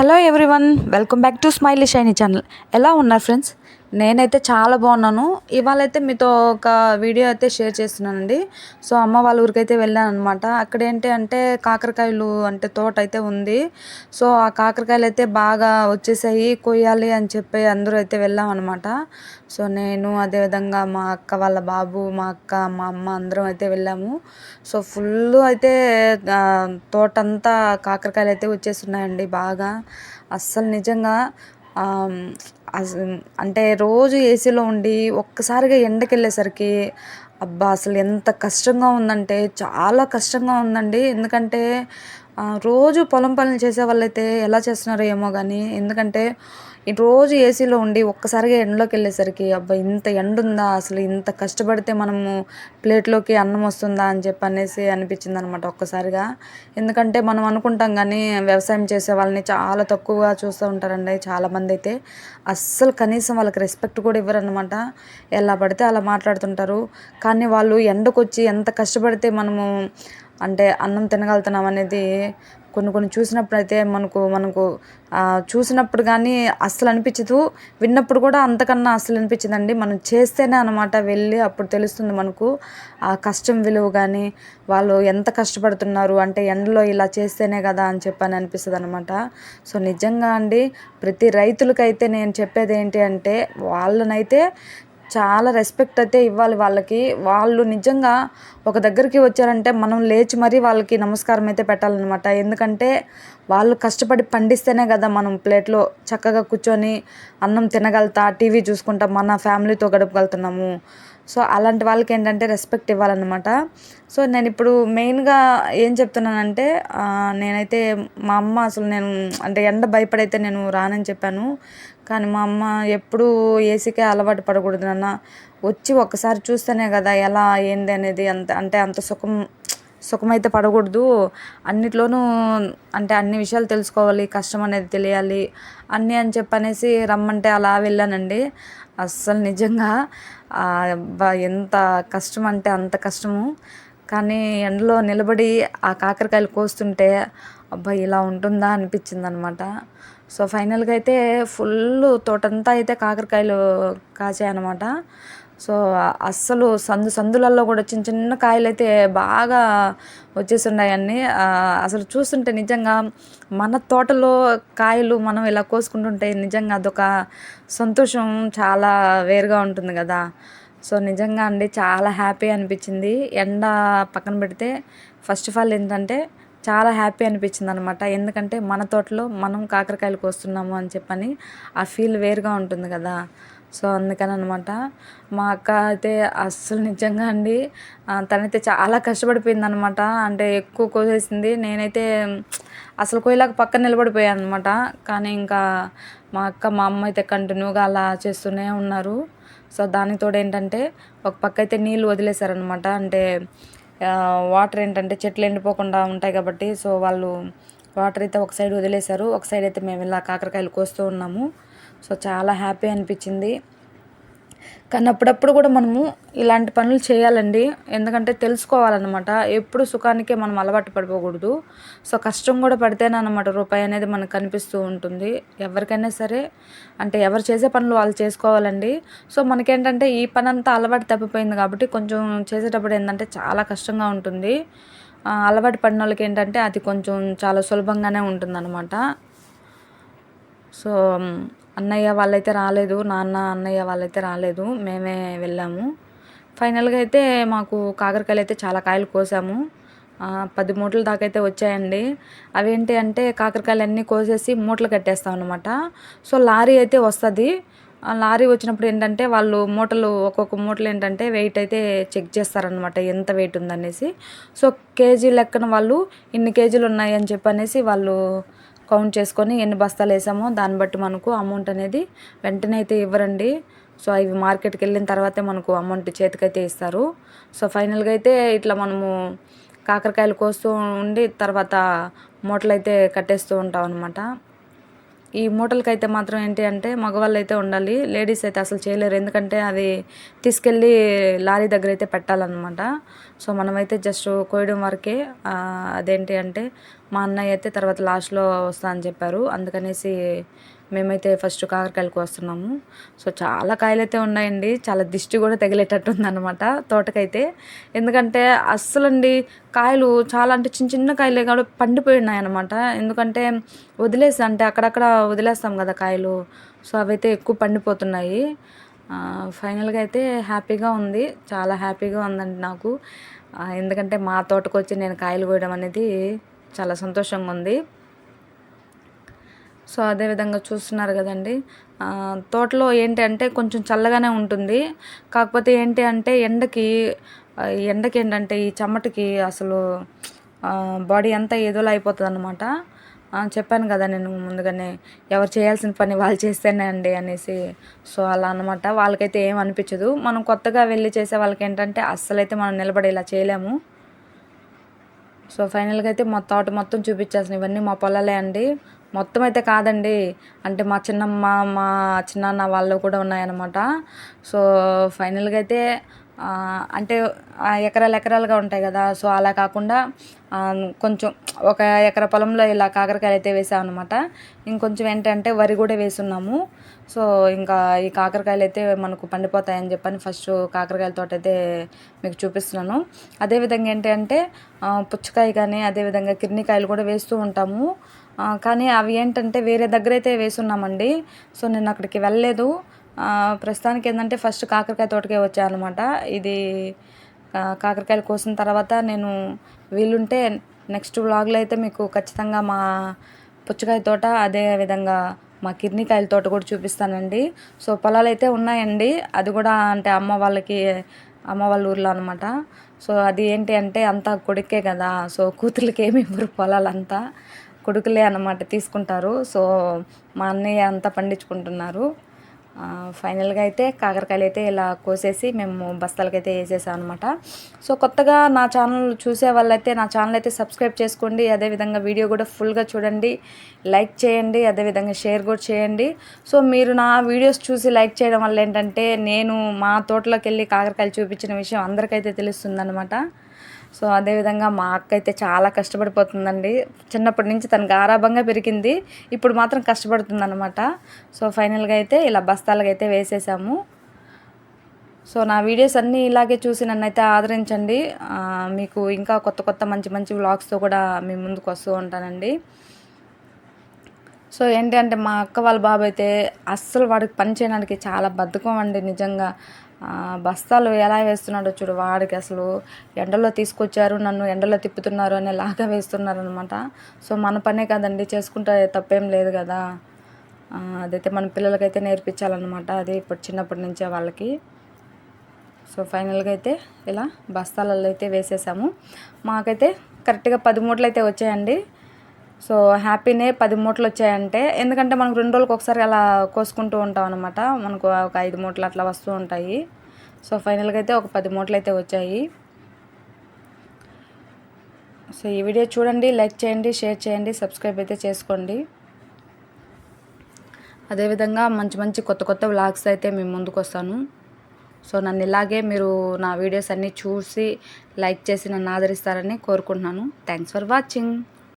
Hello everyone welcome back to smiley shiny channel ఎలా ఉన్నారు friends నేనైతే చాలా బాగున్నాను. ఇవాళ అయితే మీతో ఒక వీడియో అయితే షేర్ చేస్తున్నానండి. సో అమ్మ వాళ్ళ ఊరికైతే వెళ్ళాను అనమాట అక్కడ ఏంటి అంటే కాకరకాయలు అంటే తోట అయితే ఉంది. సో ఆ కాకరకాయలు అయితే బాగా వచ్చేసాయి కొయ్యాలి అని చెప్పి అందరూ అయితే వెళ్ళాం అనమాట సో నేను అదేవిధంగా మా అక్క వాళ్ళ బాబు మా అక్క మా అమ్మ అందరం అయితే వెళ్ళాము. సో ఫుల్ అయితే తోటంతా కాకరకాయలు అయితే వచ్చేస్తున్నాయండి బాగా. అస్సలు నిజంగా అంటే రోజు ఏసీలో ఉండి ఒక్కసారిగా ఎండకి వెళ్ళేసరికి అబ్బా అసలు ఎంత కష్టంగా ఉందంటే చాలా కష్టంగా ఉందండి. ఎందుకంటే రోజు పొలం పనులు చేసే వాళ్ళైతే ఎలా చేస్తున్నారో ఏమో కానీ ఎందుకంటే ఈ రోజు ఏసీలో ఉండి ఒక్కసారిగా ఎండలోకి వెళ్ళేసరికి అబ్బా ఇంత ఎండ ఉందా అసలు ఇంత కష్టపడితే మనము ప్లేట్లోకి అన్నం వస్తుందా అని చెప్పి అనేసి అనిపించింది అనమాట ఒక్కసారిగా. ఎందుకంటే మనం అనుకుంటాం కానీ వ్యవసాయం చేసే వాళ్ళని చాలా తక్కువగా చూస్తూ ఉంటారండి చాలామంది అయితే. అస్సలు కనీసం వాళ్ళకి రెస్పెక్ట్ కూడా ఇవ్వరనమాట. ఎలా పడితే అలా మాట్లాడుతుంటారు. కానీ వాళ్ళు ఎండకొచ్చి ఎంత కష్టపడితే మనము అంటే అన్నం తినగలుగుతున్నాం అనేది కొన్ని కొన్ని చూసినప్పుడు అయితే మనకు మనకు చూసినప్పుడు కానీ అస్సలు అనిపించదు విన్నప్పుడు కూడా అంతకన్నా అస్సలు అనిపించదండి మనం చేస్తేనే అనమాట వెళ్ళి అప్పుడు తెలుస్తుంది మనకు. ఆ కష్టం విలువ కానీ వాళ్ళు ఎంత కష్టపడుతున్నారు అంటే ఎండలో ఇలా చేస్తేనే కదా అని చెప్పని అనిపిస్తుంది అనమాట సో నిజంగా అండి ప్రతి రైతులకైతే నేను చెప్పేది ఏంటి అంటే వాళ్ళనైతే చాలా రెస్పెక్ట్ అయితే ఇవ్వాలి వాళ్ళకి. వాళ్ళు నిజంగా ఒక దగ్గరికి వచ్చారంటే మనం లేచి మరీ వాళ్ళకి నమస్కారం అయితే పెట్టాలన్నమాట. ఎందుకంటే వాళ్ళు కష్టపడి పండిస్తేనే కదా మనం ప్లేట్లో చక్కగా కూర్చొని అన్నం తినగలుగుతా టీవీ చూసుకుంటా మన ఫ్యామిలీతో గడపగలుగుతున్నాము. సో అలాంటి వాళ్ళకి ఏంటంటే రెస్పెక్ట్ ఇవ్వాలన్నమాట. సో నేను ఇప్పుడు మెయిన్గా ఏం చెప్తున్నానంటే నేనైతే మా అమ్మ అసలు నేను అంటే ఎండ భయపడైతే నేను రానని చెప్పాను. కానీ మా అమ్మ ఎప్పుడూ ఏసీకే అలవాటు పడకూడదు నాన్న. వచ్చి ఒక్కసారి చూస్తేనే కదా ఎలా ఏంది అనేది అంత అంటే అంత సుఖం సుఖమైతే పడకూడదు. అన్నిట్లోనూ అంటే అన్ని విషయాలు తెలుసుకోవాలి కష్టం అనేది తెలియాలి. అన్నీ అని చెప్పనేసి రమ్మంటే అలా వెళ్ళానండి. అస్సలు నిజంగా అబ్బా ఎంత కష్టం అంటే అంత కష్టము. కానీ ఎండలో నిలబడి ఆ కాకరకాయలు కోస్తుంటే అబ్బా ఇలా ఉంటుందా అనిపించింది అనమాట సో ఫైనల్గా అయితే ఫుల్ తోటంతా అయితే కాకరకాయలు కాచాయి అనమాట సో అస్సలు సందు సందులలో కూడా చిన్న చిన్న కాయలు అయితే బాగా వచ్చేస్తున్నాయి అన్ని అసలు చూస్తుంటే నిజంగా మన తోటలో కాయలు మనం ఇలా కోసుకుంటుంటే నిజంగా అదొక సంతోషం చాలా వేరుగా ఉంటుంది కదా. సో నిజంగా అండి చాలా హ్యాపీ అనిపించింది. ఎండ పక్కన పెడితే ఫస్ట్ ఆఫ్ ఆల్ ఏంటంటే చాలా హ్యాపీ అనిపించింది అనమాట ఎందుకంటే మన తోటలో మనం కాకరకాయలు కోస్తున్నాము అని చెప్పని ఆ ఫీల్ వేరుగా ఉంటుంది కదా. సో అందుకని అనమాట మా అక్క అయితే అస్సలు నిజంగా అండి తనైతే చాలా కష్టపడిపోయింది అనమాట అంటే ఎక్కువ కోసేసింది. నేనైతే అసలు కోయలాగా పక్కన నిలబడిపోయాను అనమాట కానీ ఇంకా మా అక్క మా అమ్మ అయితే కంటిన్యూగా అలా చేస్తూనే ఉన్నారు. సో దానికి తోడు ఏంటంటే ఒక పక్క అయితే నీళ్ళు వదిలేశారనమాట. అంటే వాటర్ ఏంటంటే చెట్లు ఎండిపోకుండా ఉంటాయి కాబట్టి సో వాళ్ళు వాటర్ అయితే ఒక సైడ్ వదిలేశారు. ఒక సైడ్ అయితే మేము ఇలా కాకరకాయలు కోస్తూ ఉన్నాము. సో చాలా హ్యాపీ అనిపించింది. కానీ అప్పుడప్పుడు కూడా మనము ఇలాంటి పనులు చేయాలండి. ఎందుకంటే తెలుసుకోవాలన్నమాట. ఎప్పుడు సుఖానికే మనం అలవాటు పడిపోకూడదు. సో కష్టం కూడా పడితేనే అనమాట రూపాయి అనేది మనకు కనిపిస్తూ ఉంటుంది. ఎవరికైనా సరే అంటే ఎవరు చేసే పనులు వాళ్ళు చేసుకోవాలండి. సో మనకేంటంటే ఈ పని అంతా అలవాటు తప్పిపోయింది కాబట్టి కొంచెం చేసేటప్పుడు ఏంటంటే చాలా కష్టంగా ఉంటుంది. అలవాటు పడిన వాళ్ళకి ఏంటంటే అది కొంచెం చాలా సులభంగానే ఉంటుందన్నమాట. సో అన్నయ్య వాళ్ళైతే రాలేదు నాన్న అన్నయ్య వాళ్ళైతే రాలేదు మేమే వెళ్ళాము. ఫైనల్గా అయితే మాకు కాకరకాయలు అయితే చాలా కాయలు కోసాము. పది మూటల దాకా అయితే వచ్చాయండి. అవేంటి అంటే కాకరకాయలు అన్నీ కోసేసి మూటలు కట్టేస్తాం అనమాట సో లారీ అయితే వస్తుంది. ఆ లారీ వచ్చినప్పుడు ఏంటంటే వాళ్ళు మూటలు ఒక్కొక్క మూటలు ఏంటంటే వెయిట్ అయితే చెక్ చేస్తారనమాట ఎంత వెయిట్ ఉందనేసి. సో కేజీ లెక్కన వాళ్ళు ఇన్ని కేజీలు ఉన్నాయి అని చెప్పి అనేసి వాళ్ళు కౌంట్ చేసుకొని ఎన్ని బస్తాలు వేసామో దాన్ని బట్టి మనకు అమౌంట్ అనేది వెంటనే అయితే ఇవ్వరండి. సో ఇవి మార్కెట్కి వెళ్ళిన తర్వాతే మనకు అమౌంట్ చేతికైతే ఇస్తారు. సో ఫైనల్గా అయితే ఇట్లా మనము కాకరకాయలు కోస్తూ ఉండి తర్వాత మూటలు అయితే కట్టేస్తూ ఉంటాం అనమాట ఈ మూటలకైతే మాత్రం ఏంటి అంటే మగవాళ్ళు అయితే ఉండాలి లేడీస్ అయితే అసలు చేయలేరు. ఎందుకంటే అది తీసుకెళ్ళి లారీ దగ్గర అయితే పెట్టాలన్నమాట. సో మనమైతే జస్ట్ కోయడం వరకే అదేంటి అంటే మా అన్నయ్య అయితే తర్వాత లాస్ట్లో వస్తా అని చెప్పారు. అందుకనేసి మేమైతే ఫస్ట్ కాకరకాయలకు వస్తున్నాము. సో చాలా కాయలు అయితే ఉన్నాయండి. చాలా దిష్టి కూడా తగిలేటట్టు ఉందన్నమాట తోటకైతే. ఎందుకంటే అస్సలండి కాయలు చాలా అంటే చిన్న చిన్న కాయలే కాబట్టి పండిపోయి అనమాట ఎందుకంటే వదిలేసి అంటే అక్కడక్కడ వదిలేస్తాం కదా కాయలు. సో అవైతే ఎక్కువ పండిపోతున్నాయి. ఫైనల్గా అయితే హ్యాపీగా ఉంది. చాలా హ్యాపీగా ఉందండి నాకు. ఎందుకంటే మా తోటకు వచ్చి నేను కాయలు కోయడం అనేది చాలా సంతోషంగా ఉంది సో అదే విధంగా చూస్తున్నారు కదండి. తోటలో ఏంటి అంటే కొంచెం చల్లగానే ఉంటుంది. కాకపోతే ఏంటి అంటే ఎండకి ఈ ఎండకి ఏంటంటే ఈ చెమటకి అసలు బాడీ అంతా ఏదోలా అయిపోతుంది అనమాట చెప్పాను కదా నేను ముందుగానే ఎవరు చేయాల్సిన పని వాళ్ళు చేస్తేనే అండి అనేసి. సో అలా అనమాట వాళ్ళకైతే ఏం అనిపించదు. మనం కొత్తగా వెళ్ళి చేసే వాళ్ళకి ఏంటంటే అస్సలైతే మనం నిలబడి ఇలా చేయలేము. సో ఫైనల్గా అయితే మా తోట మొత్తం చూపించాల్సిన ఇవన్నీ మా పొలాలే అండి. మొత్తం అయితే కాదండి. అంటే మా చిన్నమ్మ మా చిన్నాన్న వాళ్ళు కూడా ఉన్నాయన్నమాట. సో ఫైనల్గా అయితే అంటే ఎకరాలు ఎకరాలుగా ఉంటాయి కదా. సో అలా కాకుండా కొంచెం ఒక ఎకర పొలంలో ఇలా కాకరకాయలు అయితే వేసామన్నమాట. ఇంకొంచెం ఏంటంటే వరి కూడా వేసున్నాము. సో ఇంకా ఈ కాకరకాయలు అయితే మనకు పండిపోతాయని చెప్పని ఫస్ట్ కాకరకాయల తోట అయితే మీకు చూపిస్తున్నాను. అదేవిధంగా ఏంటి అంటే పుచ్చకాయ కానీ అదేవిధంగా కిర్నికాయలు కూడా వేస్తూ ఉంటాము. కానీ అవి ఏంటంటే వేరే దగ్గర అయితే వేసున్నామండి. సో నేను అక్కడికి వెళ్ళలేదు. ప్రస్తుతానికి ఏంటంటే ఫస్ట్ కాకరకాయ తోటకే వచ్చానమాట. ఇది కాకరకాయలు కోసిన తర్వాత నేను వీలుంటే నెక్స్ట్ వ్లాగ్లో అయితే మీకు ఖచ్చితంగా మా పుచ్చకాయ తోట అదే విధంగా మా కిడ్నీకాయల తోట కూడా చూపిస్తానండి. సో పొలాలు అయితే ఉన్నాయండి. అది కూడా అంటే అమ్మ వాళ్ళకి అమ్మ వాళ్ళ ఊర్లో అనమాట సో అది ఏంటి అంటే అంతా కొడుకే కదా. సో కూతుర్లకి ఏమి ఇవ్వరు పొలాలంతా. కొడుకులే అన్నమాట తీసుకుంటారు. సో మా అన్నయ్య అంతా పండించుకుంటున్నారు. ఫైనల్గా అయితే కాకరకాయలు అయితే ఇలా కోసేసి మేము బస్తాలకైతే వేసేసాం అనమాట సో కొత్తగా నా ఛానల్ చూసే వాళ్ళైతే నా ఛానల్ అయితే సబ్స్క్రైబ్ చేసుకోండి. అదేవిధంగా వీడియో కూడా ఫుల్గా చూడండి. లైక్ చేయండి. అదేవిధంగా షేర్ కూడా చేయండి. సో మీరు నా వీడియోస్ చూసి లైక్ చేయడం వల్ల ఏంటంటే నేను మా తోటలోకి వెళ్ళి కాకరకాయలు చూపించిన విషయం అందరికైతే తెలుస్తుందన్నమాట. సో అదేవిధంగా మా అక్క అయితే చాలా కష్టపడిపోతుందండి. చిన్నప్పటి నుంచి తను గారాభంగా పెరిగింది. ఇప్పుడు మాత్రం కష్టపడుతుందన్నమాట. సో ఫైనల్గా అయితే ఇలా బస్తాలుగా అయితే వేసేసాము. సో నా వీడియోస్ అన్నీ ఇలాగే చూసి నన్ను అయితే ఆదరించండి మీకు ఇంకా కొత్త కొత్త మంచి మంచి వ్లాగ్స్తో కూడా మీ ముందుకు వస్తూ ఉంటానండి. సో ఏంటి అంటే మా అక్క వాళ్ళ బాబు అయితే అస్సలు వాడికి పని చేయడానికి చాలా బద్ధకం అండి నిజంగా. బస్తాలు ఎలా వేస్తున్నాడో చూడు వాడికి అసలు ఎండలో తీసుకొచ్చారు నన్ను ఎండలో తిప్పుతున్నారు అనేలాగా వేస్తున్నారు అనమాట సో మన పనే కదండి చేసుకుంటే తప్పేం లేదు కదా. అదైతే మన పిల్లలకైతే నేర్పించాలన్నమాట అది ఇప్పుడు చిన్నప్పటి నుంచే వాళ్ళకి. సో ఫైనల్గా అయితే ఇలా బస్తాలలో అయితే వేసేసాము. మాకైతే కరెక్ట్గా పది మూటలు అయితే వచ్చాయండి. సో హ్యాపీనే పది మూటలు వచ్చాయంటే ఎందుకంటే మనకు రెండు రోజులకు ఒకసారి అలా కోసుకుంటూ ఉంటాం అనమాట మనకు ఒక ఐదు మూటలు అట్లా వస్తూ ఉంటాయి. సో ఫైనల్గా అయితే ఒక పది మూటలు అయితే వచ్చాయి. సో ఈ వీడియో చూడండి లైక్ చేయండి షేర్ చేయండి సబ్స్క్రైబ్ అయితే చేసుకోండి. అదేవిధంగా మంచి మంచి కొత్త కొత్త వ్లాగ్స్ అయితే మేము ముందుకు వస్తాను. సో నన్ను ఇలాగే మీరు నా వీడియోస్ అన్నీ చూసి లైక్ చేసి నన్ను ఆదరిస్తారని కోరుకుంటున్నాను. Thanks for watching